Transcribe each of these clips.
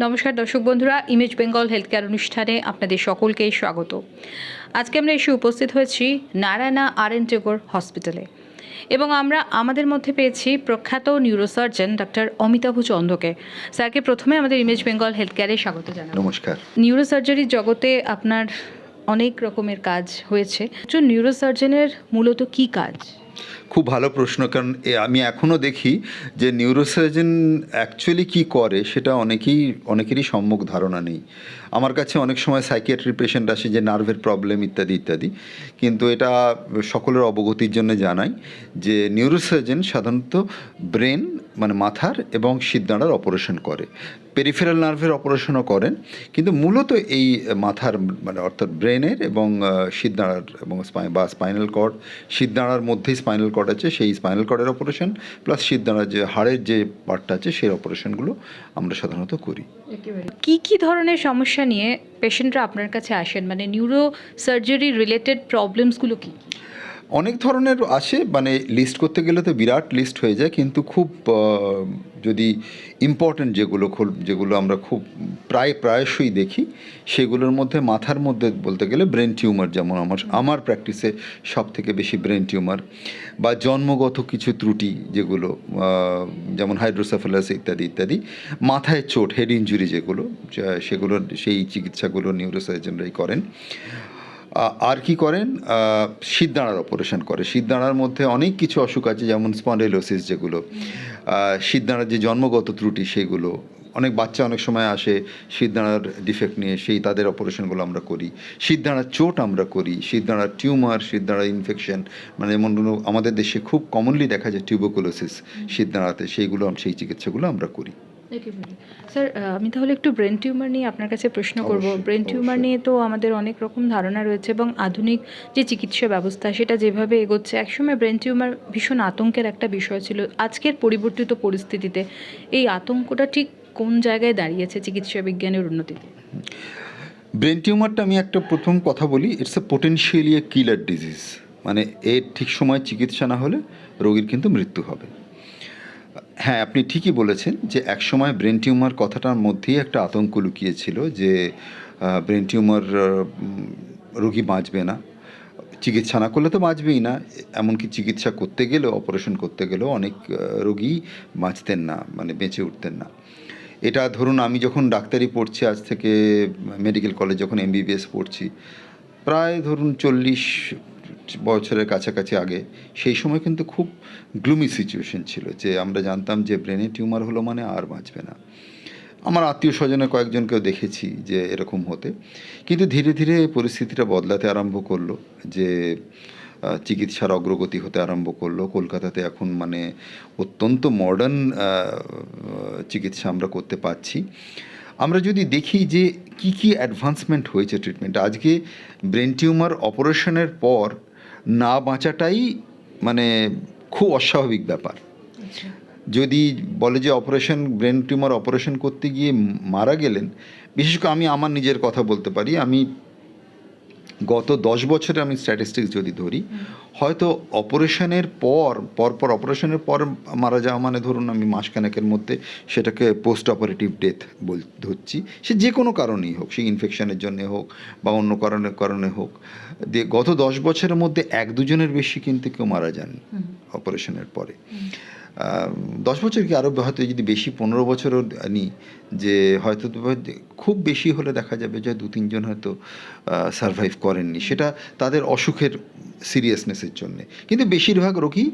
নমস্কার দর্শক বন্ধুরা ইমেজ বেঙ্গল হেলথ কেয়ার অনুষ্ঠানে আপনাদের সকলকে স্বাগত। আজকে আমরা এসে উপস্থিত হয়েছি নারায়ণা আর এন টেগোর হসপিটালে এবং আমরা আমাদের মধ্যে পেয়েছি প্রখ্যাত নিউরোসার্জন ডক্টর অমিতাভ চন্দ্রকে। স্যারকে প্রথমে আমাদের ইমেজ বেঙ্গল হেলথ কেয়ারে স্বাগত জানাই। নমস্কার। নিউরোসার্জারির জগতে আপনার অনেক রকমের কাজ হয়েছে। একজন নিউরোসার্জনের মূলত কি কাজ? খুব ভালো প্রশ্ন, কারণ আমি এখনও দেখি যে নিউরোসার্জন অ্যাকচুয়ালি কি করে সেটা অনেকেই, অনেকেরই সম্মুখ ধারণা নেই। আমার কাছে অনেক সময় সাইকিয়াট্রি পেশেন্ট আসে যে নার্ভের প্রবলেম ইত্যাদি ইত্যাদি। কিন্তু এটা সকলের অবগতির জন্য জানাই যে নিউরোসার্জন সাধারণত ব্রেন মানে মাথার এবং সিদ্ধাঁড়ার অপারেশন করে। পেরিফেরাল নার্ভের অপারেশনও করেন, কিন্তু মূলত এই মাথার মানে অর্থাৎ ব্রেনের এবং সিদ্ধাঁড়ার এবং বা স্পাইনাল কর্ড সিদ্ধাঁড়ার মধ্যেই স্পাইনাল কর্ড আছে, সেই স্পাইনাল কর্ডের অপারেশন প্লাস সিদ্ধাঁড়ার যে হাড়ের যে পার্টটা আছে, সেই অপারেশনগুলো আমরা সাধারণত করি। কি কি ধরনের সমস্যা নিয়ে পেশেন্টরা আপনার কাছে আসেন? মানে নিউরো সার্জারি রিলেটেড প্রবলেমসগুলো কী, কি? অনেক ধরনের আসে মানে লিস্ট করতে গেলে তো বিরাট লিস্ট হয়ে যায়, কিন্তু খুব যদি ইম্পর্ট্যান্ট যেগুলো যেগুলো আমরা খুব প্রায়, প্রায়শই দেখি, সেগুলোর মধ্যে, মাথার মধ্যে বলতে গেলে ব্রেন টিউমার যেমন আমার আমার প্র্যাকটিসে সব থেকে বেশি ব্রেন টিউমার বা জন্মগত কিছু ত্রুটি যেগুলো যেমন হাইড্রোসেফালাস ইত্যাদি ইত্যাদি, মাথায় চোট হেড ইঞ্জুরি যেগুলো সেগুলোর সেই চিকিৎসাগুলো নিউরোসার্জনরাই করেন। আর কি করেন? শীতদাঁড়ার অপারেশন করে। শীতদাঁড়ার মধ্যে অনেক কিছু অসুখ আছে যেমন স্পন্ডেলোসিস যেগুলো। শীতদাঁড়ার যে জন্মগত ত্রুটি সেগুলো। অনেক বাচ্চা অনেক সময় আসে শীতদাঁড়ার ডিফেক্ট নিয়ে সেই তাদের অপারেশনগুলো আমরা করি। শীতদাঁড়ার চোট আমরা করি শীতদাঁড়ার টিউমার শীতদাঁড়ার ইনফেকশন মানে এমন আমাদের দেশে খুব কমনলি দেখা যায় টিউবোকুলোসিস শীতদাঁড়াতে সেইগুলো সেই চিকিৎসাগুলো আমরা করি। স্যার আমি তাহলে একটু ব্রেন টিউমার নিয়ে আপনার কাছে প্রশ্ন করব। ব্রেন টিউমার নিয়ে তো আমাদের অনেক রকম ধারণা রয়েছে এবং আধুনিক যে চিকিৎসা ব্যবস্থা সেটা যেভাবে এগোচ্ছে একসময় ব্রেন টিউমার ভীষণ আতঙ্কের একটা বিষয় ছিল। আজকের পরিবর্তিত পরিস্থিতিতে এই আতঙ্কটা ঠিক কোন জায়গায় দাঁড়িয়েছে চিকিৎসা বিজ্ঞানের উন্নতিতে? ব্রেন টিউমারটা আমি একটা প্রথম কথা বলি it's a potentially a killer disease মানে এর ঠিক সময় চিকিৎসা না হলে রোগীর কিন্তু মৃত্যু হবে। হ্যাঁ আপনি ঠিকই বলেছেন যে একসময় ব্রেন টিউমার কথাটার মধ্যেই একটা আতঙ্ক লুকিয়েছিল যে ব্রেন টিউমার রোগী বাঁচবে না। চিকিৎসা না করলে তো বাঁচবেই না। এমনকি চিকিৎসা করতে গেলেও, অপারেশন করতে গেলেও অনেক রোগী বাঁচতেন না মানে বেঁচে উঠতেন না। এটা ধরুন, আমি যখন ডাক্তারি পড়ছি, আজ থেকে মেডিকেল কলেজ যখন এমবিবিএস পড়ছি, প্রায় ধরুন চল্লিশ বছরের কাছাকাছি আগে, সেই সময় কিন্তু খুব গ্লুমি সিচুয়েশন ছিল যে আমরা জানতাম যে ব্রেনে টিউমার হলো মানে আর বাঁচবে না। আমার আত্মীয় স্বজনের কয়েকজনকেও দেখেছি যে এরকম হতে। কিন্তু ধীরে ধীরে পরিস্থিতিটা বদলাতে আরম্ভ করল, যে চিকিৎসার অগ্রগতি হতে আরম্ভ করল। কলকাতাতে এখন মানে অত্যন্ত মডার্ন চিকিৎসা আমরা করতে পারছি। আমরা যদি দেখি যে কি কি অ্যাডভান্সমেন্ট হয়েছে ট্রিটমেন্ট আজকে ব্রেন টিউমার অপারেশনের পর না বাঁচাটাই মানে খুব অস্বাভাবিক ব্যাপার। যদি বলে যে অপারেশন ব্রেন টিউমার অপারেশন করতে গিয়ে মারা গেলেন বিশেষ করে আমি আমার নিজের কথা বলতে পারি আমি গত দশ বছরে আমি স্ট্যাটিস্টিক্স যদি ধরি হয়তো অপারেশনের পর পরপর অপারেশনের পর মারা যাওয়া মানে ধরুন আমি মাসখানেকের মধ্যে সেটাকে পোস্ট অপারেটিভ ডেথ বল ধরছি। সে যে কোনো কারণেই হোক সেই ইনফেকশনের জন্য হোক বা অন্য কারণে কারণে হোক। দিয়ে গত দশ বছরের মধ্যে এক দুজনের বেশি কিন্তু কেউ মারা যাননি অপারেশনের পরে। দশ বছর কি আরও হয়তো যদি বেশি পনেরো বছরও নিই যে হয়তো খুব বেশি হলে দেখা যাবে যে দু তিনজন হয়তো সারভাইভ করেননি। সেটা তাদের অসুখের সিরিয়াসনেসের জন্যে। কিন্তু বেশিরভাগ রোগী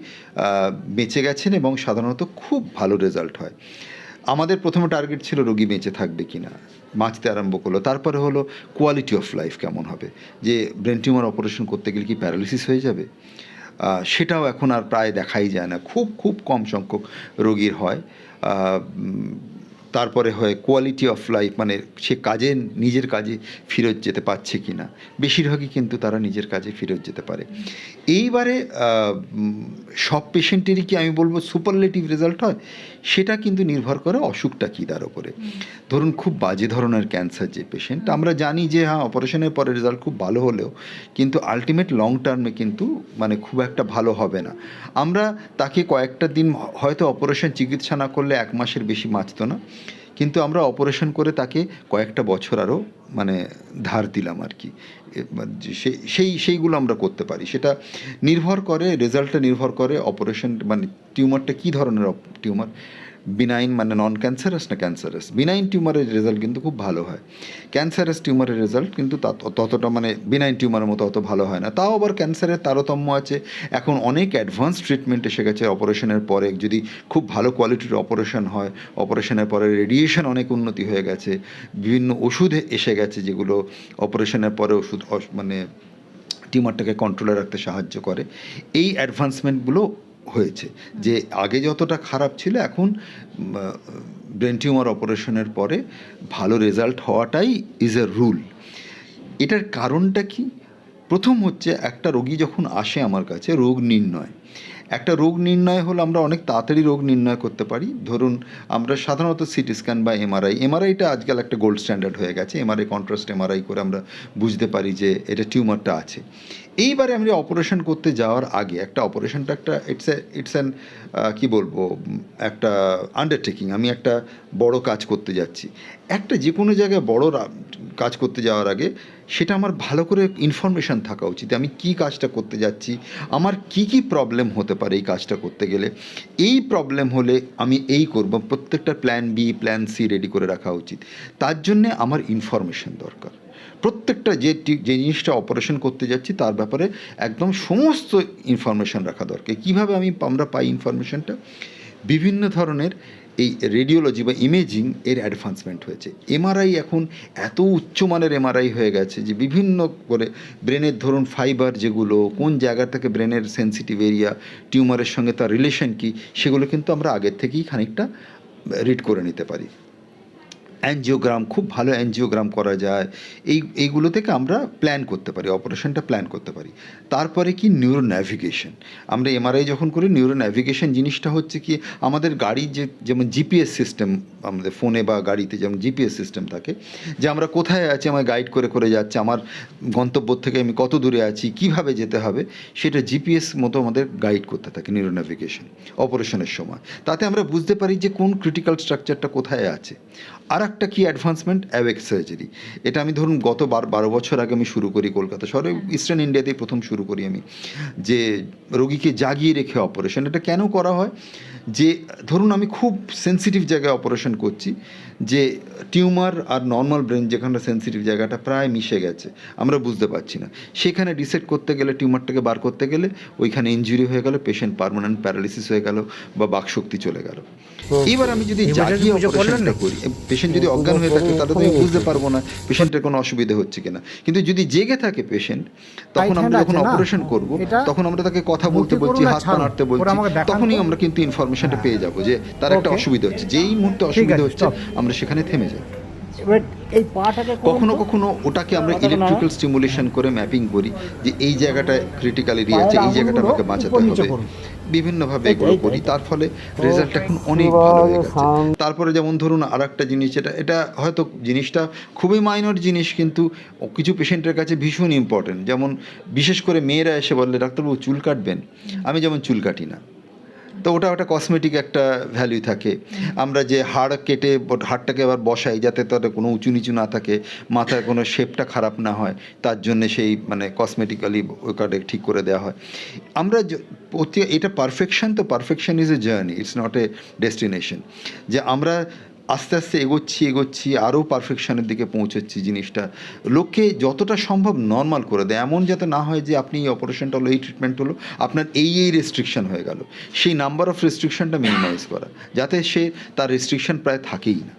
বেঁচে গেছেন এবং সাধারণত খুব ভালো রেজাল্ট হয়। আমাদের প্রথমে টার্গেট ছিল রোগী বেঁচে থাকবে কি না বাঁচতে আরম্ভ করল। তারপরে হলো কোয়ালিটি অফ লাইফ কেমন হবে? যে ব্রেন টিউমার অপারেশন করতে গেলে কি প্যারালিসিস হয়ে যাবে? সেটাও এখন আর প্রায় দেখাই যায় না। খুব খুব কম সংখ্যক রোগীর হয়। তারপরে হয় কোয়ালিটি অফ লাইফ মানে সে কাজে নিজের কাজে ফেরত যেতে পারছে কি না বেশিরভাগই কিন্তু তারা নিজের কাজে ফেরত যেতে পারে। এইবারে সব পেশেন্টেরই কি আমি বলব সুপারলেটিভ রেজাল্ট হয়? সেটা কিন্তু নির্ভর করে অসুখটা কী তার উপরে। ধরুন খুব বাজে ধরনের ক্যান্সার যে পেশেন্ট আমরা জানি যে হ্যাঁ অপারেশনের পরে রেজাল্ট খুব ভালো হলেও কিন্তু আলটিমেট লং টার্মে কিন্তু মানে খুব একটা ভালো হবে না। আমরা তাকে কয়েকটা দিন হয়তো অপারেশন চিকিৎসা না করলে এক মাসের বেশি বাঁচতো না। কিন্তু আমরা অপারেশন করে তাকে কয়েকটা বছর আরও মানে ধার দিলাম আর কি। সেই, সেইগুলো আমরা করতে পারি। সেটা নির্ভর করে রেজাল্টটা নির্ভর করে অপারেশন মানে টিউমারটা কী ধরনের টিউমার বিনাইন মানে নন ক্যান্সারাস না ক্যান্সারাস বিনাইন টিউমারের রেজাল্ট কিন্তু খুব ভালো হয়। ক্যান্সারাস টিউমারের রেজাল্ট কিন্তু ততটা মানে বিনাইন টিউমারের মতো অত ভালো হয় না। তাও আবার ক্যান্সারের তারতম্য আছে। এখন অনেক অ্যাডভান্স ট্রিটমেন্ট এসে গেছে অপারেশনের পরে। যদি খুব ভালো কোয়ালিটির অপারেশন হয় অপারেশনের পরে রেডিয়েশন অনেক উন্নতি হয়ে গেছে। বিভিন্ন ওষুধ এসে গেছে যেগুলো অপারেশনের পরে ওষুধ মানে টিউমারটাকে কন্ট্রোলে রাখতে সাহায্য করে। এই অ্যাডভান্সমেন্টগুলো হয়েছে। যে আগে যতটা খারাপ ছিল, এখন ব্রেন টিউমার অপারেশনের পরে ভালো রেজাল্ট হওয়াটাই ইজ এ রুল এটার কারণটা কি? প্রথম হচ্ছে একটা রোগী যখন আসে আমার কাছে, রোগ নির্ণয় একটা রোগ নির্ণয় হলো আমরা অনেক তাড়াতাড়ি রোগ নির্ণয় করতে পারি। ধরুন, আমরা সাধারণত সিটি স্ক্যান বা এমআরআই এমআরআইটা আজকাল একটা গোল্ড স্ট্যান্ডার্ড হয়ে গেছে। এমআরআই কন্ট্রাস্ট এমআরআই করে আমরা বুঝতে পারি যে এটা টিউমারটা আছে। এইবারে আমরা অপারেশন করতে যাওয়ার আগে একটা অপারেশনটা একটা ইটস ইটস অ্যান কী বলব, একটা আন্ডারটেকিং আমি একটা বড় কাজ করতে যাচ্ছি। একটা যে কোনো জায়গায় বড় কাজ করতে যাওয়ার আগে সেটা আমার ভালো করে ইনফরমেশান থাকা উচিত। আমি কি কাজটা করতে যাচ্ছি? আমার কি কি প্রবলেম হতে পারে এই কাজটা করতে গেলে? এই প্রবলেম হলে আমি এই করব। প্রত্যেকটা plan B plan C ready করে রাখা উচিত। তার জন্যে আমার ইনফরমেশন দরকার। প্রত্যেকটা যে যে জিনিসটা অপারেশন করতে যাচ্ছি, তার ব্যাপারে একদম সমস্ত ইনফরমেশন রাখা দরকার। কীভাবে আমি, আমরা পাই ইনফরমেশনটা বিভিন্ন ধরনের এই রেডিওলজি বা ইমেজিং এর অ্যাডভান্সমেন্ট হয়েছে। এমআরআই এখন এত উচ্চমানের এমআরআই হয়ে গেছে যে বিভিন্ন করে ব্রেনের ধরুন ফাইবার যেগুলো, কোন জায়গা থেকে ব্রেনের সেন্সিটিভ এরিয়া টিউমারের সঙ্গে তার রিলেশন কী, সেগুলো কিন্তু আমরা আগের থেকেই খানিকটা রিড করে নিতে পারি। অ্যানজিওগ্রাম খুব ভালো অ্যানজিওগ্রাম করা যায়। এই, এইগুলো থেকে আমরা প্ল্যান করতে পারি অপারেশনটা প্ল্যান করতে পারি। তারপরে কি? নিউরো ন্যাভিগেশন আমরা এমআরআই যখন করি নিউরো ন্যাভিগেশন জিনিসটা হচ্ছে কি? আমাদের গাড়ির যে, যেমন জিপিএস সিস্টেম আমাদের ফোনে বা গাড়িতে যেমন জিপিএস সিস্টেম থাকে, যে আমরা কোথায় আছি আমার গাইড করে করে যাচ্ছে, আমার গন্তব্য থেকে আমি কত দূরে আছি, কীভাবে যেতে হবে, সেটা জিপিএস মতো আমাদের গাইড করতে থাকে নিউরো ন্যাভিগেশন অপারেশনের সময়। তাতে আমরা বুঝতে পারি যে কোন ক্রিটিক্যাল স্ট্রাকচারটা কোথায় আছে। আর একটা কি অ্যাডভান্সমেন্ট অ্যাওয়েক সার্জারি এটা আমি ধরুন গত বার বারো বছর আগে আমি শুরু করি কলকাতা শহরে ইস্টার্ন ইন্ডিয়াতেই প্রথম শুরু করি আমি। যে রোগীকে জাগিয়ে রেখে অপারেশন এটা কেন করা হয়? যে ধরুন আমি খুব সেন্সিটিভ জায়গায় অপারেশন করছি যে টিউমার আর নর্মাল ব্রেন যেখানে সেন্সিটিভ জায়গাটা প্রায় মিশে গেছে আমরা বুঝতে পারছি না। সেখানে ডিসেক্ট করতে গেলে টিউমারটাকে বার করতে গেলে ওইখানে ইনজুরি হয়ে গেল পেশেন্ট পার্মানেন্ট প্যারালিসিস হয়ে গেল বা বাকশক্তি চলে গেল। এবার আমি যদি জাগিয়ে অপারেশনটা করি পেশেন্ট যদি অজ্ঞান হয়ে থাকে তাহলে তো আমি বুঝতে পারব না পেশেন্টের কোনো অসুবিধা হচ্ছে কিনা। কিন্তু যদি জেগে থাকে পেশেন্ট তখন আমরা যখন অপারেশন করব তখন আমরা তাকে কথা বলতে বলছি হাত পা নাড়তে বলছি তখনই আমরা কিন্তু ইনফরমেশনটা পেয়ে যাব যে তার একটা অসুবিধা হচ্ছে। যেই মুহূর্তে অসুবিধা হচ্ছে আমরা সেখানে থেমে যাই। এবার এই পাটাকে কখনো কখনো ওটাকে আমরা ইলেকট্রিক্যাল স্টিমুলেশন করে ম্যাপিং করি যে এই জায়গাটা ক্রিটিক্যাল এরিয়া আছে এই জায়গাটা আমাকে বাঁচাতে হবে। বিভিন্নভাবে এগুলো করি। তার ফলে রেজাল্ট এখন অনেক ভালো হয়ে গেছে তারপরে যেমন ধরুন আর একটা জিনিস এটা এটা হয়তো জিনিসটা খুবই মাইনর জিনিস কিন্তু কিছু পেশেন্টের কাছে ভীষণ ইম্পর্টেন্ট যেমন বিশেষ করে মেয়েরা এসে বললে ডাক্তারবাবু চুল কাটবেন? আমি যেমন চুল কাটি না। তো ওটা ওটা কসমেটিক একটা ভ্যালু থাকে। আমরা যে হাড় কেটে হাড়টাকে আবার বসাই যাতে তাতে কোনো উঁচু নিচু না থাকে মাথায় কোনো শেপটা খারাপ না হয় তার জন্য সেই মানে কসমেটিক্যালি ওটাকে ঠিক করে দেওয়া হয়। আমরা প্রতি এটা পারফেকশন তো perfection is a journey it's not a destination যে আমরা আস্তে আস্তে এগোচ্ছি এগোচ্ছি, আরও পারফেকশনের দিকে পৌঁছচ্ছি জিনিসটা। লোককে যতটা সম্ভব নর্মাল করে দেয়, এমন যাতে না হয় যে আপনি এই অপারেশনটা হলো, এই ট্রিটমেন্ট হলো, আপনার এই এই রেস্ট্রিকশন হয়ে গেল। সেই নাম্বার অফ রেস্ট্রিকশনটা মিনিমাইজ করা, যাতে সে তার রেস্ট্রিকশন প্রায় থাকেই না।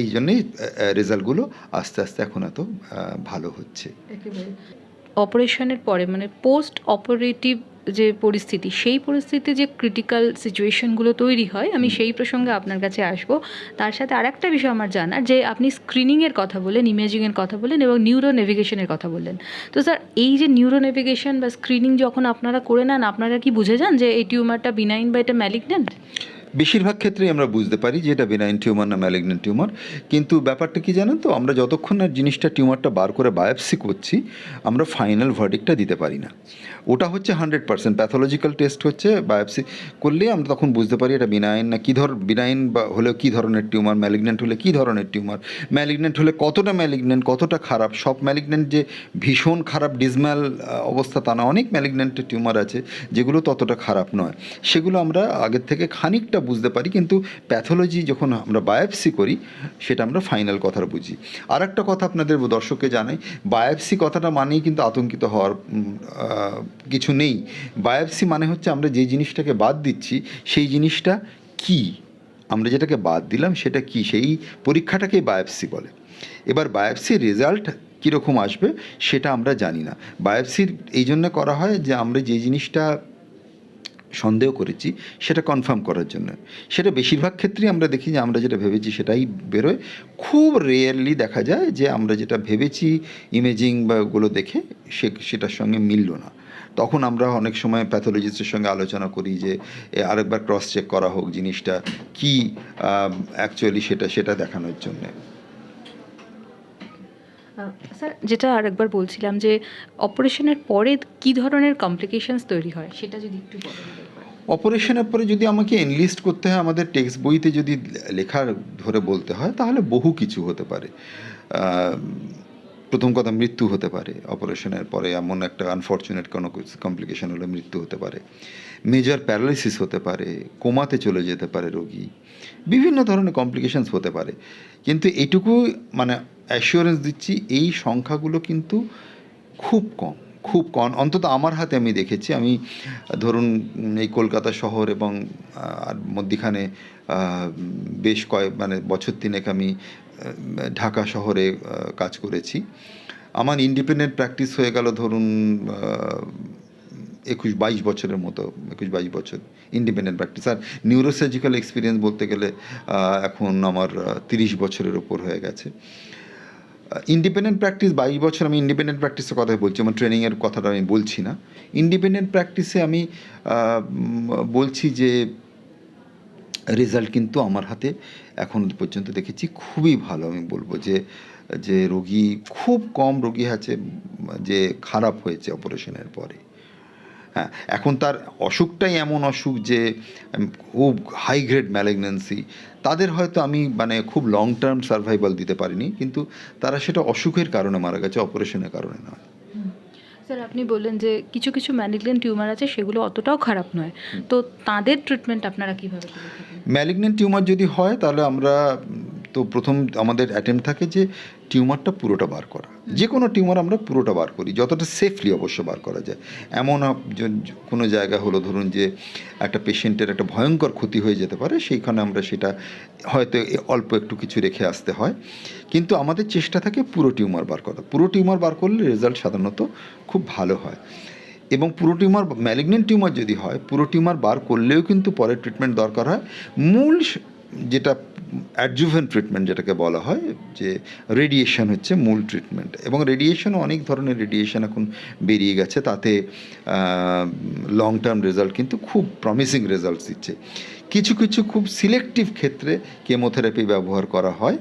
এই জন্যেই রেজাল্টগুলো আস্তে আস্তে এখন এত ভালো হচ্ছে। অপারেশনের পরে মানে পোস্ট অপারেটিভ যে পরিস্থিতি সেই পরিস্থিতিতে যে ক্রিটিক্যাল সিচুয়েশনগুলো তৈরি হয় আমি সেই প্রসঙ্গে আপনার কাছে আসব। তার সাথে আর একটা বিষয় আমার জানার যে আপনি স্ক্রিনিংয়ের কথা বলেন ইমেজিংয়ের কথা বলেন এবং নিউরো নেভিগেশনের কথা বললেন। তো স্যার এই যে নিউরো নেভিগেশন বা স্ক্রিনিং যখন আপনারা করে নেন আপনারা কি বুঝে যান যে এই টিউমারটা বিনাইন বা এটা ম্যালিগন্যান্ট বেশিরভাগ ক্ষেত্রেই আমরা বুঝতে পারি যে এটা বেনাইন টিউমার না ম্যালিগনেন্ট টিউমার কিন্তু ব্যাপারটা কি জানেন তো? আমরা যতক্ষণ না জিনিসটা টিউমারটা বার করে বায়োপসি করছি, আমরা ফাইনাল ভার্ডিকটা দিতে পারি না। ওটা হচ্ছে হান্ড্রেড পার্সেন্ট প্যাথোলজিক্যাল টেস্ট হচ্ছে বায়োপসি করলে আমরা তখন বুঝতে পারি এটা বিনাইন না কী ধর বিনাইন বা হলেও কী ধরনের টিউমার ম্যালিগনেন্ট হলে কী ধরনের টিউমার ম্যালিগনেন্ট হলে কতটা ম্যালিগনেন্ট কতটা খারাপ, সব ম্যালিগনেন্ট যে ভীষণ খারাপ ডিজম্যাল অবস্থা, তা না, অনেক ম্যালিগনেন্টের টিউমার আছে, যেগুলো ততটা খারাপ নয়। সেগুলো আমরা আগের থেকে খানিকটা বুঝতে পারি, কিন্তু প্যাথোলজি যখন আমরা বায়োপসি করি, সেটা আমরা ফাইনাল কথাটা বুঝি। আর একটা কথা আপনাদের দর্শককে জানাই বায়োপসি কথাটা মানেই কিন্তু আতঙ্কিত হওয়ার কিছু নেই। বায়োপসি মানে হচ্ছে আমরা যে জিনিসটাকে বাদ দিচ্ছি, সেই জিনিসটা কি? আমরা যেটাকে বাদ দিলাম, সেটা কি? সেই পরীক্ষাটাকেই বায়োপসি বলে। এবার বায়োপসির রেজাল্ট কীরকম আসবে, সেটা আমরা জানি না। বায়োপসির এই জন্য করা হয় যে, আমরা যে জিনিসটা সন্দেহ করেছি, সেটা কনফার্ম করার জন্য। সেটা বেশিরভাগ ক্ষেত্রেই আমরা দেখি যে আমরা যেটা ভেবেছি সেটাই বেরোয়। খুব রেয়ারলি দেখা যায় যে আমরা যেটা ভেবেছি ইমেজিং বা ওগুলো দেখে সে, সেটার সঙ্গে মিলল না। তখন আমরা অনেক সময় প্যাথোলজিস্টের সঙ্গে আলোচনা করি যে আরেকবার ক্রস চেক করা হোক জিনিসটা, কি অ্যাকচুয়ালি সেটা সেটা দেখানোর জন্যে। স্যার, যেটা আরেকবার বলছিলাম যে অপারেশনের পরে কি ধরনের কমপ্লিকেশনস তৈরি হয়, সেটা যদি একটু। অপারেশনের পরে যদি আমাকে এনলিস্ট করতে হয়, আমাদের টেক্সট বইতে যদি লেখা ধরে বলতে হয়, তাহলে বহু কিছু হতে পারে। প্রথম কথা, মৃত্যু হতে পারে অপারেশনের পরে, এমন একটা আনফর্চুনেট কোনো কমপ্লিকেশন হলে মৃত্যু হতে পারে। মেজর প্যারালাইসিস হতে পারে, কোমাতে চলে যেতে পারে রোগী। বিভিন্ন ধরনের কমপ্লিকেশনস হতে পারে। কিন্তু এটুকু মানে অ্যাসিওরেন্স দিচ্ছি, এই সংখ্যাগুলো কিন্তু খুব কম খুব কম। অন্তত আমার হাতে আমি দেখেছি। আমি, ধরুন, এই কলকাতা শহর এবং আর মধ্যিখানে বেশ কয়েক মানে বছর তিনেক আমি ঢাকা শহরে কাজ করেছি। আমার ইন্ডিপেন্ডেন্ট প্র্যাকটিস হয়ে গেল, ধরুন একুশ বাইশ বছরের মতো, একুশ বাইশ বছর ইন্ডিপেন্ডেন্ট প্র্যাকটিস আর নিউরোসার্জিক্যাল এক্সপিরিয়েন্স বলতে গেলে এখন আমার তিরিশ বছরের ওপর হয়ে গেছে। ইন্ডিপেন্ডেন্ট প্র্যাকটিস বাইশ বছর আমি ইন্ডিপেন্ডেন্ট প্র্যাকটিসের কথা বলছি, আমার ট্রেনিংয়ের কথাটা আমি বলছি না। ইন্ডিপেন্ডেন্ট প্র্যাকটিসে আমি বলছি যে রেজাল্ট কিন্তু আমার হাতে এখন পর্যন্ত দেখেছি, খুবই ভালো। আমি বলব যে যে রোগী, খুব কম রোগী আছে, যে খারাপ হয়েছে অপারেশনের পরে। হ্যাঁ এখন তার অসুখটাই এমন অসুখ যে খুব হাই গ্রেড তাদের হয়তো আমি মানে খুব লং টার্ম সার্ভাইভাল দিতে পারিনি কিন্তু তারা সেটা অসুখের কারণে মারা গেছে অপারেশনের কারণে নয়। স্যার আপনি বললেন যে কিছু কিছু ম্যালিগনেন্ট টিউমার আছে সেগুলো অতটাও খারাপ নয়। তো তাদের ট্রিটমেন্ট আপনারা কীভাবে ম্যালিগনেন্ট টিউমার যদি হয় তাহলে আমরা তো প্রথম আমাদের অ্যাটেম্প থাকে যে টিউমারটা পুরোটা বার করা। যে কোনো টিউমার আমরা পুরোটা বার করি, যতটা সেফলি অবশ্য বার করা যায়। এমন কোনো জায়গা হলো ধরুন যে একটা পেশেন্টের একটা ভয়ঙ্কর ক্ষতি হয়ে যেতে পারে, সেইখানে আমরা সেটা হয়তো অল্প একটু কিছু রেখে আসতে হয়। কিন্তু আমাদের চেষ্টা থাকে পুরো টিউমার বার করা। পুরো টিউমার বার করলে রেজাল্ট সাধারণত খুব ভালো হয়। এবং পুরো টিউমার ম্যালিগনেন্ট টিউমার যদি হয়, পুরো টিউমার বার করলেও কিন্তু পরে ট্রিটমেন্ট দরকার হয়। মূল যেটা অ্যাডজুভেন্ট ট্রিটমেন্ট যেটাকে বলা হয়, যে রেডিয়েশন হচ্ছে মূল ট্রিটমেন্ট এবং রেডিয়েশন অনেক ধরনের রেডিয়েশন এখন বেরিয়ে গেছে, তাতে লং টার্ম রেজাল্ট কিন্তু খুব প্রমিসিং রেজাল্টস দিচ্ছে। কিছু কিছু খুব সিলেক্টিভ ক্ষেত্রে কেমোথেরাপি ব্যবহার করা হয়।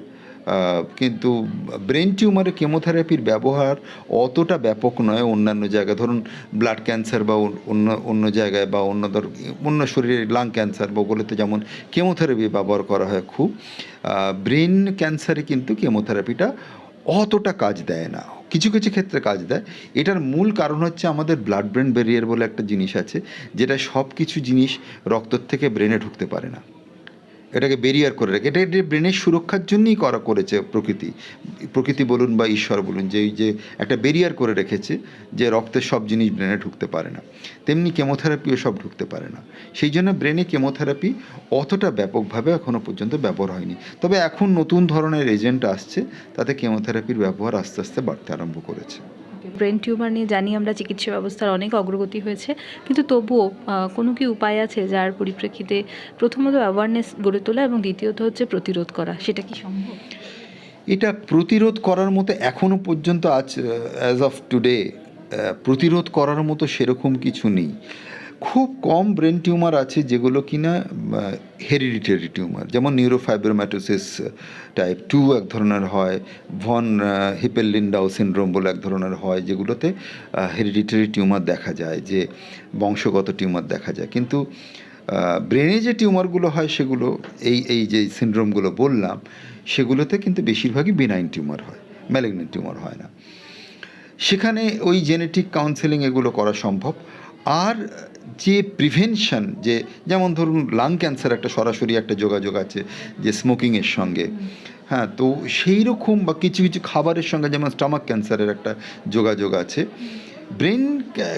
কিন্তু ব্রেন টিউমারে কেমোথেরাপির ব্যবহার অতটা ব্যাপক নয় অন্যান্য জায়গায়। ধরুন ব্লাড ক্যান্সার বা অন্য- অন্য জায়গায় বা অন্য ধর, অন্য শরীরে লাং ক্যান্সার বা ওগুলোতে যেমন কেমোথেরাপি ব্যবহার করা হয় খুব ব্রেন ক্যান্সারে কিন্তু কেমোথেরাপিটা অতটা কাজ দেয় না। কিছু কিছু ক্ষেত্রে কাজ দেয়। এটার মূল কারণ হচ্ছে আমাদের ব্লাড ব্রেন ব্যারিয়ার বলে একটা জিনিস আছে, যেটা সব কিছু জিনিস রক্তর থেকে ব্রেনে ঢুকতে পারে না। এটাকে বেরিয়ার করে রাখে। এটা এটা ব্রেনের সুরক্ষার জন্যই করা করেছে প্রকৃতি। প্রকৃতি বলুন বা ঈশ্বর বলুন, যে যে একটা বেরিয়ার করে রেখেছে যে রক্তের সব জিনিস ব্রেনে ঢুকতে পারে না। তেমনি কেমোথেরাপিও সব ঢুকতে পারে না। সেই জন্য ব্রেনে কেমোথেরাপি অতটা ব্যাপকভাবে এখনও পর্যন্ত ব্যবহার হয়নি। তবে এখন নতুন ধরনের এজেন্ট আসছে, তাতে কেমোথেরাপির ব্যবহার আস্তে আস্তে বাড়তে আরম্ভ করেছে। ব্রেন টিউমার নিয়ে জানি আমরা চিকিৎসা ব্যবস্থার অনেক অগ্রগতি হয়েছে, কিন্তু তবুও কোনো কি উপায় আছে যার পরিপ্রেক্ষিতে প্রথমত অ্যাওয়ারনেস গড়ে তোলা এবং দ্বিতীয়ত হচ্ছে প্রতিরোধ করা? সেটা কি সম্ভব? এটা প্রতিরোধ করার মতো এখনও পর্যন্ত আজ অ্যাজ অফ টুডে প্রতিরোধ করার মতো সেরকম কিছু নেই। খুব কম ব্রেন টিউমার আছে যেগুলো কিনা হেরিডিটারি টিউমার যেমন নিউরোফাইব্রোম্যাটোসিস টাইপ টু এক ধরনের হয় ভন হিপেলিন্ডাও সিনড্রোম বলে এক ধরনের হয়, যেগুলোতে হেরিডিটারি টিউমার দেখা যায়, যে বংশগত টিউমার দেখা যায়। কিন্তু ব্রেনে যে টিউমারগুলো হয় সেগুলো, এই এই যে সিনড্রোমগুলো বললাম, সেগুলোতে কিন্তু বেশিরভাগই বিনাইন টিউমার হয় ম্যালিগনেন্ট টিউমার হয় না। সেখানে ওই জেনেটিক কাউন্সেলিং এগুলো করা সম্ভব। আর যে প্রিভেনশন যে যেমন ধরুন লাং ক্যান্সার একটা সরাসরি একটা যোগাযোগ আছে, যে স্মোকিংয়ের সঙ্গে। হ্যাঁ তো সেই রকম বা কিছু কিছু খাবারের সঙ্গে যেমন স্টামাক ক্যান্সারের একটা যোগাযোগ আছে। ব্রেন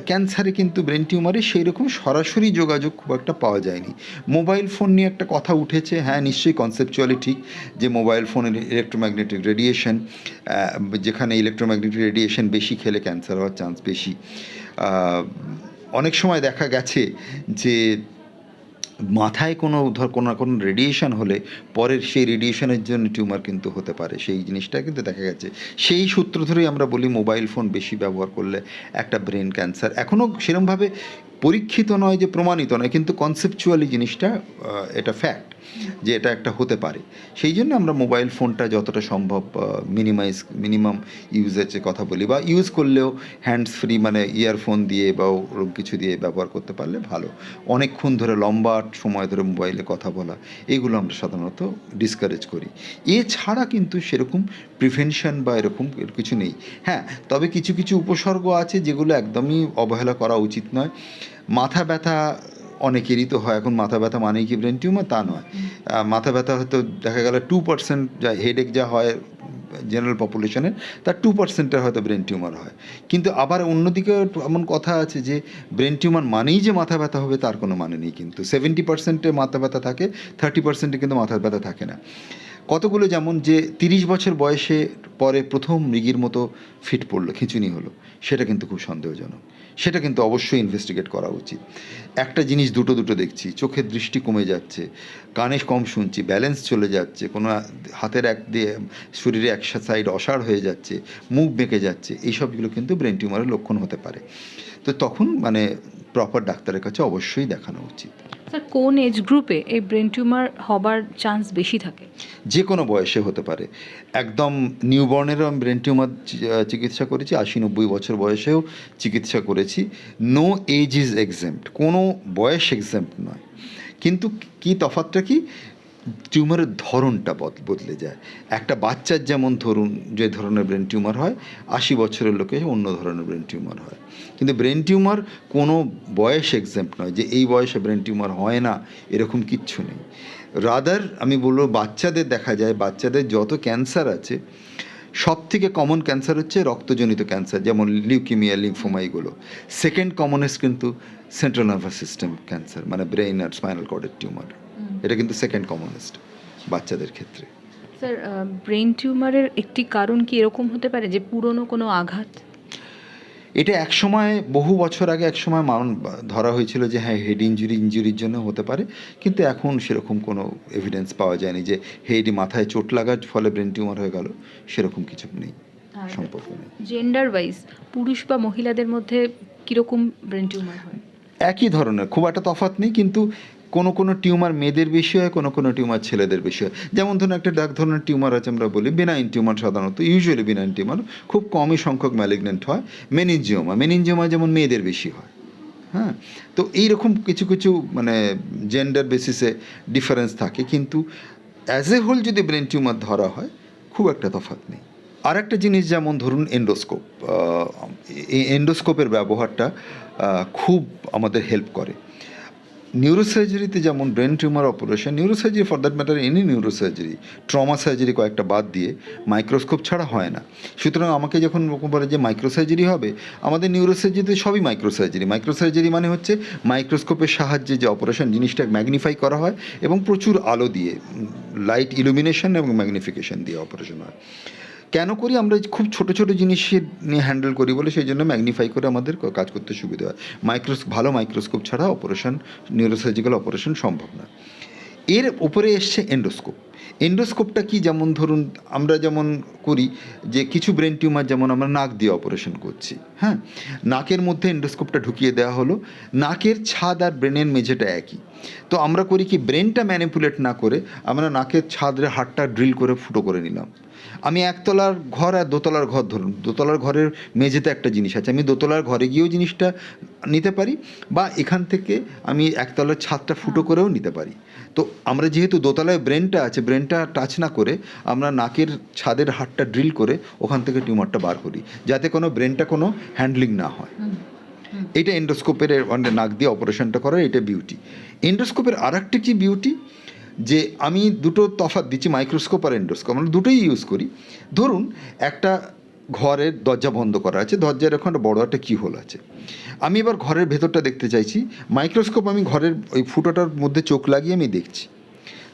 ক্যান্সারে কিন্তু ব্রেন টিউমারে সেই রকম সরাসরি যোগাযোগ খুব একটা পাওয়া যায়নি। মোবাইল ফোন নিয়ে একটা কথা উঠেছে হ্যাঁ নিশ্চয়ই কনসেপচুয়ালি ঠিক, যে মোবাইল ফোনের ইলেকট্রোম্যাগনেটিক রেডিয়েশন যেখানে ইলেকট্রোম্যাগনেটিক রেডিয়েশন বেশি খেলে ক্যান্সার হওয়ার চান্স বেশি। অনেক সময় দেখা গেছে যে মাথায় কোনো, ধর কোনো না কোনো রেডিয়েশন হলে পরের সেই রেডিয়েশনের জন্য টিউমার কিন্তু হতে পারে। সেই জিনিসটা কিন্তু দেখা গেছে। সেই সূত্র ধরেই আমরা বলি মোবাইল ফোন বেশি ব্যবহার করলে একটা ব্রেন ক্যান্সার এখনও সেরমভাবে পরীক্ষিত নয় যে প্রমাণিত নয়, কিন্তু কনসেপচুয়ালি জিনিসটা এটা ফ্যাক্ট যে এটা একটা হতে পারে। সেই জন্য আমরা মোবাইল ফোনটা যতটা সম্ভব মিনিমাইজ মিনিমাম ইউজের কথা বলি বা ইউজ করলেও হ্যান্ডস ফ্রি মানে ইয়ারফোন দিয়ে বা ওরকম কিছু দিয়ে ব্যবহার করতে পারলে ভালো। অনেকক্ষণ ধরে লম্বা সময় ধরে মোবাইলে কথা বলা, এগুলো আমরা সাধারণত ডিসকারেজ করি। এছাড়া কিন্তু সেরকম প্রিভেনশন বা এরকম কিছু নেই। হ্যাঁ তবে কিছু কিছু উপসর্গ আছে যেগুলো একদমই অবহেলা করা উচিত নয়। মাথা ব্যথা অনেকেরই তো হয়, এখন মাথা ব্যথা মানেই কি ব্রেন টিউমার তা নয়। মাথা ব্যথা হয়তো দেখা গেল টু পার্সেন্ট যা হেডেক যা হয় জেনারেল পপুলেশনের তার টু পার্সেন্টের হয়তো ব্রেন টিউমার হয়। কিন্তু আবার অন্যদিকে এমন কথা আছে যে ব্রেন টিউমার মানেই যে মাথা ব্যথা হবে তার কোনো মানে নেই কিন্তু। সেভেন্টি পার্সেন্টে মাথা ব্যথা থাকে থার্টি পার্সেন্টে কিন্তু মাথা ব্যথা থাকে না। কতগুলো যেমন যে তিরিশ বছর বয়সে পরে প্রথম মৃগীর মতো ফিট পড়ল, খিঁচুনি হলো। সেটা কিন্তু খুব সন্দেহজনক। সেটা কিন্তু অবশ্যই ইনভেস্টিগেট করা উচিত। একটা জিনিস দুটো দুটো দেখছি, চোখের দৃষ্টি কমে যাচ্ছে, কানে কম শুনছি ব্যালেন্স চলে যাচ্ছে, কোনো হাতের এক দিয়ে শরীরে এক সাইড অসাড় হয়ে যাচ্ছে, মুখ বেঁকে যাচ্ছে, এইসবগুলো কিন্তু ব্রেন টিউমারের লক্ষণ হতে পারে। তো তখন মানে প্রপার ডাক্তারের কাছে অবশ্যই দেখানো উচিত। স্যার, কোন এজ গ্রুপে এই ব্রেন টিউমার হবার চান্স বেশি থাকে? যে কোনো বয়সে হতে পারে। একদম নিউবর্নেরও আমি ব্রেন টিউমার চিকিৎসা করেছি, আশি নব্বই বছর বয়সেও চিকিৎসা করেছি। নো এজ ইজ এক্সাম্পট কোনো বয়স এক্সাম্পট নয়। কিন্তু কি তফাতটা কি? টিউমারের ধরনটা বদ- বদলে যায়। একটা বাচ্চার যেমন ধরুন, যে ধরনের ব্রেন টিউমার হয়, আশি বছরের লোকে অন্য ধরনের ব্রেন টিউমার হয়। কিন্তু ব্রেন টিউমার কোনো বয়স এক্সাম্পট নয় যে এই বয়সে ব্রেন টিউমার হয় না, এরকম কিচ্ছু নেই। রাদার, আমি বলব বাচ্চাদের দেখা যায়, বাচ্চাদের যত ক্যান্সার আছে সব থেকে কমন ক্যান্সার হচ্ছে রক্তজনিত ক্যান্সার, যেমন লিউকিমিয়া লিম্ফোমা এগুলো। সেকেন্ড কমনেস্ট কিন্তু সেন্ট্রাল নার্ভাস সিস্টেম ক্যান্সার মানে ব্রেইন আর স্পাইনাল কর্ডের টিউমার। এটা কিন্তু সেকেন্ড কমনেস্ট বাচ্চাদের ক্ষেত্রে। স্যার ব্রেন টিউমারের একটি কারণ কি এরকম হতে পারে যে পুরনো কোনো আঘাত? এটা এক সময় বহু বছর আগে এক সময় মান ধরা হয়েছিল যে হ্যাঁ হেড ইঞ্জুরি ইঞ্জুরির জন্য হতে পারে। কিন্তু এখন সেরকম কোনো এভিডেন্স পাওয়া যায়নি যে হেড মাথায় চোট লাগার ফলে ব্রেন টিউমার হয়ে গেল। সেরকম কিছু নেই সম্পর্ক নেই। জেন্ডার ওয়াইজ পুরুষ বা মহিলাদের মধ্যে কীরকম ব্রেন টিউমার হয়? একই ধরনের খুব একটা তফাৎ নেই কিন্তু কোনো কোনো টিউমার মেয়েদের বেশি হয় কোনো কোনো টিউমার ছেলেদের বেশি হয় যেমন ধরুন একটা ডাক ধরনের টিউমার আছে, আমরা বলি বেনাইন টিউমার সাধারণত। ইউজুয়ালি বেনাইন টিউমার, খুব কমই সংখ্যক ম্যালিগনেন্ট হয় মেনিনজিওমা মেনিনজিওমা যেমন মেয়েদের বেশি হয় হ্যাঁ? তো এইরকম কিছু কিছু মানে জেন্ডার বেসিসে ডিফারেন্স থাকে। কিন্তু অ্যাজ এ হোল যদি ব্রেন টিউমার ধরা হয়, খুব একটা তফাৎ নেই। আর একটা জিনিস যেমন ধরুন এন্ডোস্কোপ এই এন্ডোস্কোপের ব্যবহারটা খুব আমাদের হেল্প করে। নিউরোসার্জারিতে যেমন brain tumour operation neurosurgery for that matter any neurosurgery trauma surgery কয়েকটা বাদ দিয়ে মাইক্রোস্কোপ ছাড়া হয় না। সুতরাং আমাকে যখন বলে যে মাইক্রোসার্জারি হবে, আমাদের নিউরোসার্জারিতে সবই মাইক্রোসার্জারি মাইক্রোসার্জারি মানে হচ্ছে মাইক্রোস্কোপের সাহায্যে যে অপারেশন জিনিসটা ম্যাগনিফাই করা হয় এবং প্রচুর আলো দিয়ে লাইট ইলুমিনেশন এবং ম্যাগনিফিকেশন দিয়ে অপারেশন হয়। কেন করি? আমরা খুব ছোট ছোট জিনিস নিয়ে হ্যান্ডেল করি বলে সেই জন্য ম্যাগনিফাই করে আমাদের কাজ করতে সুবিধা হয়। মাইক্রোস ভালো মাইক্রোস্কোপ ছাড়া অপারেশন নিউরোসার্জিক্যাল অপারেশন সম্ভব না। এর উপরে এসছে এন্ডোস্কোপ এন্ডোস্কোপটা কি? যেমন ধরুন, আমরা যেমন করি যে কিছু ব্রেন টিউমার যেমন আমরা নাক দিয়ে অপারেশন করছি হ্যাঁ? নাকের মধ্যে এন্ডোস্কোপটা ঢুকিয়ে দেওয়া হলো। নাকের ছাদ আর ব্রেনের মেঝেটা একই। তো আমরা করি কি ব্রেনটা ম্যানিপুলেট না করে আমরা নাকের ছাদের হাটটা ড্রিল করে ফুটো করে নিলাম। আমি একতলার ঘর আর দোতলার ঘর ধরুন দোতলার ঘরের মেঝেতে একটা জিনিস আছে আমি দোতলার ঘরে গিয়েও জিনিসটা নিতে পারি বা এখান থেকে আমি একতলার ছাদটা ফুটো করেও নিতে পারি। তো আমরা যেহেতু দোতলায় ব্রেনটা আছে ব্রেনটা টাচ না করে আমরা নাকের ছাদের হাটটা ড্রিল করে ওখান থেকে টিউমারটা বার করি যাতে কোনো ব্রেনটা কোনো হ্যান্ডলিং না হয়। এটা এন্ডোস্কোপের মানে নাক দিয়ে অপারেশনটা করার এটা বিউটি এন্ডোস্কোপের আর একটা কি বিউটি যে আমি দুটো তফাৎ দিচ্ছি মাইক্রোস্কোপ আর এন্ডোস্কোপ আমরা দুটোই ইউজ করি। ধরুন, একটা ঘরের দরজা বন্ধ করা আছে, দরজার ওখানে বড় একটা কি হোল আছে। আমি এবার ঘরের ভেতরটা দেখতে চাইছি মাইক্রোস্কোপ আমি ঘরের ওই ফুটোটার মধ্যে চোখ লাগিয়ে আমি দেখছি।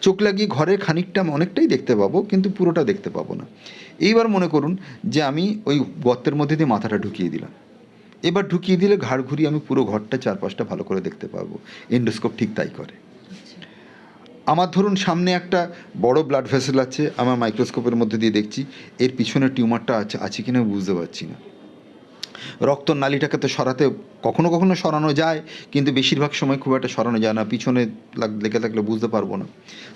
চোখ লাগিয়ে ঘরের খানিকটা আমি অনেকটাই দেখতে পাবো, কিন্তু পুরোটা দেখতে পাবো না। এইবার মনে করুন যে আমি ওই গর্তের মধ্যে দিয়ে মাথাটা ঢুকিয়ে দিলাম। এবার ঢুকিয়ে দিলে ঘাড় ঘুরিয়ে আমি পুরো ঘরটা চারপাশটা ভালো করে দেখতে পারব এন্ডোস্কোপ ঠিক তাই করে। আমার ধরুন সামনে একটা বড় ব্লাড ভেসেল আছে, আমার মাইক্রোস্কোপের মধ্যে দিয়ে দেখছি, এর পিছনে টিউমারটা আছে আছে কি না বুঝতে পারছি না। রক্ত নালীটাকে তো সরাতে কখনো কখনো সরানো যায়, কিন্তু বেশিরভাগ সময় খুব একটা সরানো যায় না, পিছনে লাগ- থাকলে বুঝতে পারব না।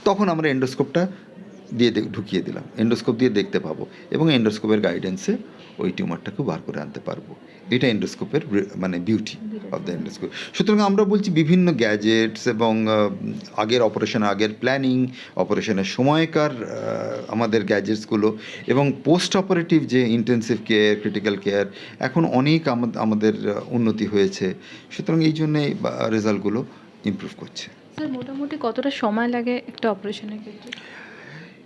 তখন আমরা এন্ডোস্কোপটা দিয়ে ঢুকিয়ে দিলাম এন্ডোস্কোপ দিয়ে দেখতে পাবো এবং এন্ডোস্কোপের গাইডেন্সে ওই টিউমারটাকে বার করে আনতে পারব। এটা এন্ডোস্কোপের মানে বিউটি অফ দ্য এন্ডোস্কোপ সুতরাং আমরা বলছি বিভিন্ন গ্যাজেটস এবং আগের অপারেশন আগের প্ল্যানিং অপারেশনের সময়কার আমাদের গ্যাজেটসগুলো এবং পোস্ট অপারেটিভ যে ইন্টেন্সিভ কেয়ার ক্রিটিক্যাল কেয়ার এখন অনেক আমা- আমাদের উন্নতি হয়েছে। সুতরাং এই জন্যে রেজাল্টগুলো ইমপ্রুভ করছে। মোটামুটি কতটা সময় লাগে একটা অপারেশনের ক্ষেত্রে?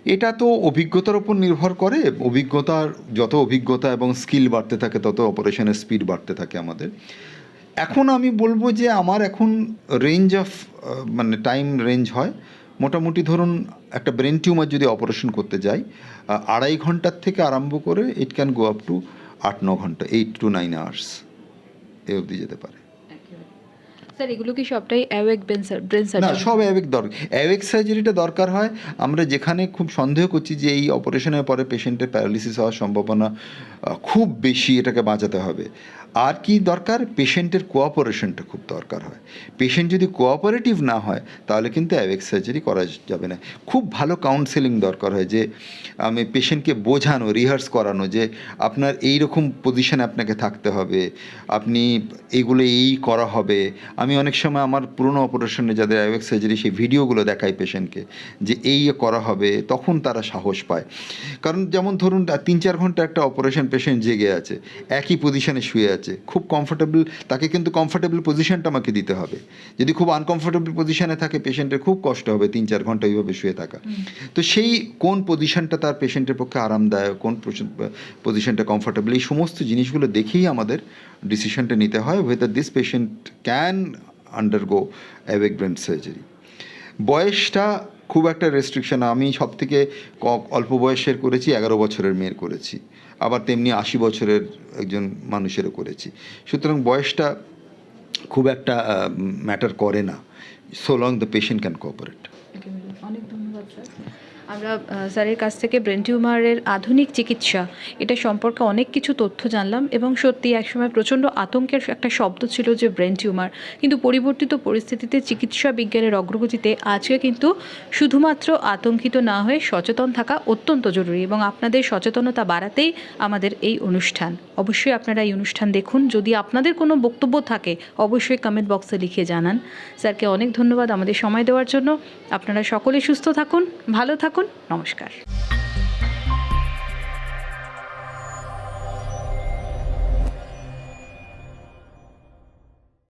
এটা তো অভিজ্ঞতার উপর নির্ভর করে। অভিজ্ঞতার যত অভিজ্ঞতা এবং স্কিল বাড়তে থাকে, তত অপারেশনের স্পিড বাড়তে থাকে আমাদের। এখন আমি বলব যে, আমার এখন রেঞ্জ অফ মানে টাইম রেঞ্জ হয়। মোটামুটি ধরুন, একটা ব্রেন টিউমার যদি অপারেশন করতে যাই আড়াই ঘণ্টার থেকে আরম্ভ করে it can go up to আট, ন ঘণ্টা এইট টু নাইন আওয়ার্স এ অবধি যেতে পারে। স্যার এগুলো কি সবটাই অ্যাওয়েক ব্রেন ব্রেন না সব অ্যাওয়েক দরকার। অ্যাওয়েক সার্জারিটা দরকার হয় আমরা যেখানে খুব সন্দেহ করছি যে এই অপারেশনের পরে পেশেন্টের প্যারালিসিস হওয়ার সম্ভাবনা খুব বেশি এটাকে বাঁচাতে হবে। আর কি দরকার? পেশেন্টের কোঅপারেশনটা খুব দরকার হয়। পেশেন্ট যদি কোঅপারেটিভ না হয়, তাহলে কিন্তু অ্যাবেক সার্জারি করা যাবে না। খুব ভালো কাউন্সেলিং দরকার হয় যে, আমি পেশেন্টকে বোঝানো রিহার্স করানো যে, আপনার এই রকম পজিশনে আপনাকে থাকতে হবে, আপনি এগুলো এই করা হবে। আমি অনেক সময় আমার পুরনো অপারেশনে যাদের অ্যাবেক সার্জারি সেই ভিডিওগুলো দেখাই পেশেন্টকে যে, এই করা হবে, তখন তারা সাহস পায়। কারণ যেমন ধরুন, তিন চার ঘণ্টা একটা অপারেশন পেশেন্ট জেগে আছে, একই পজিশানে শুয়ে আছে। খুব কমফোর্টেবল তাকে কিন্তু কমফোর্টেবল পজিশনটা আমাকে দিতে হবে। যদি খুব আনকমফোর্টেবল পজিশনে থাকে পেশেন্টের খুব কষ্ট হবে তিন চার ঘণ্টা এইভাবে শুয়ে থাকা। তো সেই কোন পজিশনটা তার পেশেন্টের পক্ষে আরামদায়ক কোন পজিশনটা কমফোর্টেবল এই সমস্ত জিনিসগুলো দেখেই আমাদের ডিসিশনটা নিতে হয় whether this patient can undergo a big brain surgery বয়সটা খুব একটা রেস্ট্রিকশন আমি সব থেকে অল্প বয়সের করেছি এগারো বছরের মেয়ের করেছি। আবার তেমনি আশি বছরের একজন মানুষেরও করেছি। সুতরাং বয়সটা খুব একটা ম্যাটার করে না। So long the patient can cooperate অনেক ধন্যবাদ স্যার আমরা স্যারের কাছ থেকে ব্রেন টিউমারের আধুনিক চিকিৎসা, এটা সম্পর্কে অনেক কিছু তথ্য জানলাম এবং সত্যি একসময় প্রচণ্ড আতঙ্কের একটা শব্দ ছিল যে ব্রেন টিউমার। কিন্তু পরিবর্তিত পরিস্থিতিতে চিকিৎসা বিজ্ঞানের অগ্রগতিতে আজকে কিন্তু শুধুমাত্র আতঙ্কিত না হয়ে সচেতন থাকা অত্যন্ত জরুরি এবং আপনাদের সচেতনতা বাড়াতেই আমাদের এই অনুষ্ঠান। অবশ্যই আপনারা এই অনুষ্ঠান দেখুন। যদি আপনাদের কোনো বক্তব্য থাকে, অবশ্যই কমেন্ট বক্সে লিখে জানান। স্যারকে অনেক ধন্যবাদ আমাদের সময় দেওয়ার জন্য। আপনারা সকলে সুস্থ থাকুন, ভালো থাকুন নমস্কার।